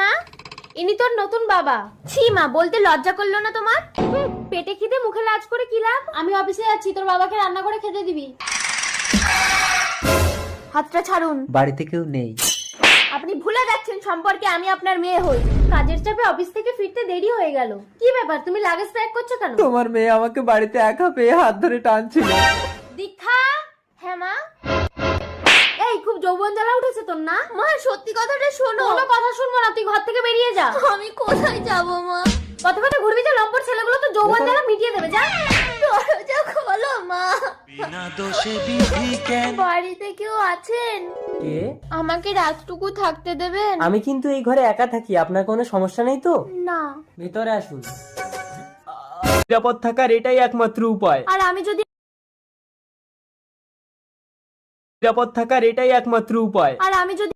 মা? ইনি তোর নতুন বাবা। ছি মা বলতে লজ্জা করল না তোমার? পেটে খিদে মুখে লাজ করে কি লাভ? আমি অফিসে যাচ্ছি তোর বাবাকে রান্না করে খেতে দিবি। হাতটা ছাড়ুন। বাড়িতে কেউ নেই। আপনি ভুলে যাচ্ছেন সম্পর্কে আমি আপনার মেয়ে হই। কাজের চাপে অফিস থেকে ফিরতে দেরি হয়ে গেল। কি ব্যাপার তুমি লাগেজ প্যাক করছ কেন? তোমার মেয়ে আমাকে বাড়িতে একা পেয়ে হাত ধরে টানছিল। জ্বালা উঠেছে তোর না? মা সত্যি কথাটা শোনো। কোনো কথা শুনব না তুই ঘর থেকে বেরিয়ে যা। আমি কোথায় যাব মা? কথা কথা ঘুরবি যে ছেলেগুলো তো যৌবন জ্বালা মিটিয়ে দেবে যা। দরজা খোলো মা। বাড়িতে কেউ আছেন? কে? আমাকে রাতটুকু থাকতে দেবেন? আমি কিন্তু এই ঘরে একা থাকি আপনার কোনো সমস্যা নেই তো? না। ভেতরে আসুন। নিরাপদ থাকার এটাই একমাত্র উপায়। আর আমি যদি নিরাপদ থাকার এটাই একমাত্র উপায়। আর আমি যদি